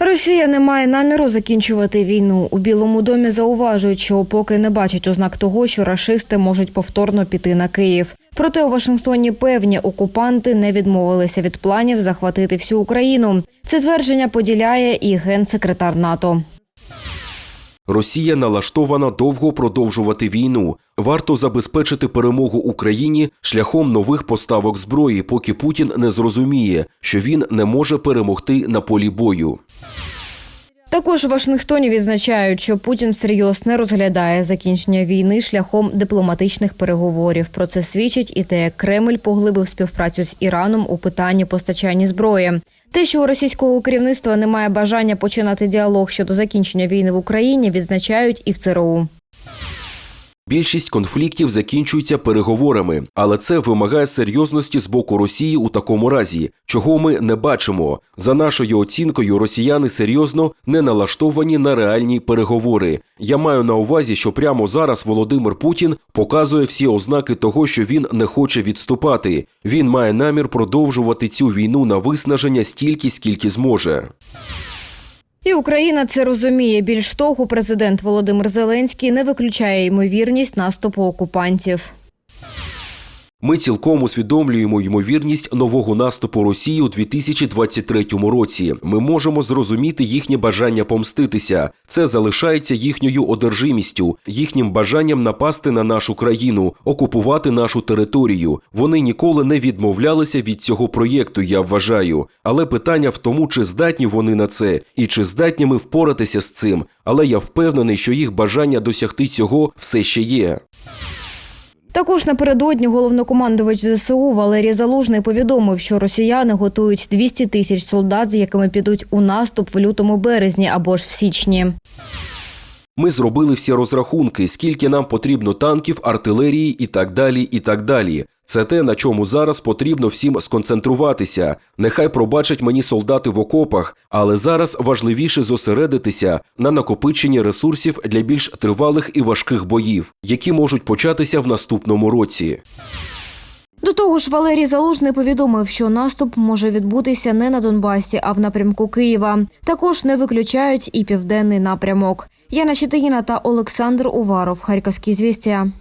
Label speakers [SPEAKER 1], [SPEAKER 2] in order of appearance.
[SPEAKER 1] Росія не має наміру закінчувати війну. У Білому домі зауважують, що поки не бачать ознак того, що рашисти можуть повторно піти на Київ. Проте у Вашингтоні певні окупанти не відмовилися від планів захватити всю Україну. Це твердження поділяє і генсекретар НАТО.
[SPEAKER 2] Росія налаштована довго продовжувати війну. Варто забезпечити перемогу Україні шляхом нових поставок зброї, поки Путін не зрозуміє, що він не може перемогти на полі бою.
[SPEAKER 1] Також у Вашингтоні відзначають, що Путін всерйоз не розглядає закінчення війни шляхом дипломатичних переговорів. Про це свідчить і те, як Кремль поглибив співпрацю з Іраном у питанні постачання зброї. Те, що у російського керівництва немає бажання починати діалог щодо закінчення війни в Україні, відзначають і в ЦРУ.
[SPEAKER 2] Більшість конфліктів закінчуються переговорами, але це вимагає серйозності з боку Росії у такому разі, чого ми не бачимо. За нашою оцінкою, росіяни серйозно не налаштовані на реальні переговори. Я маю на увазі, що прямо зараз Володимир Путін показує всі ознаки того, що він не хоче відступати. Він має намір продовжувати цю війну на виснаження стільки, скільки зможе.
[SPEAKER 1] І Україна це розуміє. Більш того, президент Володимир Зеленський не виключає ймовірність наступу окупантів.
[SPEAKER 2] Ми цілком усвідомлюємо ймовірність нового наступу Росії у 2023 році. Ми можемо зрозуміти їхнє бажання помститися. Це залишається їхньою одержимістю, їхнім бажанням напасти на нашу країну, окупувати нашу територію. Вони ніколи не відмовлялися від цього проєкту. Я вважаю. Але питання в тому, чи здатні вони на це, і чи здатні ми впоратися з цим. Але я впевнений, що їх бажання досягти цього все ще є.
[SPEAKER 1] Також напередодні головнокомандувач ЗСУ Валерій Залужний повідомив, що росіяни готують 200 тисяч солдат, з якими підуть у наступ в лютому березні або ж в січні.
[SPEAKER 2] Ми зробили всі розрахунки, скільки нам потрібно танків, артилерії і так далі. і так далі. Це те, на чому зараз потрібно всім сконцентруватися. Нехай пробачать мені солдати в окопах, але зараз важливіше зосередитися на накопиченні ресурсів для більш тривалих і важких боїв, які можуть початися в наступному році.
[SPEAKER 1] До того ж, Валерій Залужний повідомив, що наступ може відбутися не на Донбасі, а в напрямку Києва. Також не виключають і південний напрямок. Яна Читаїна та Олександр Уваров. Харківські звістя.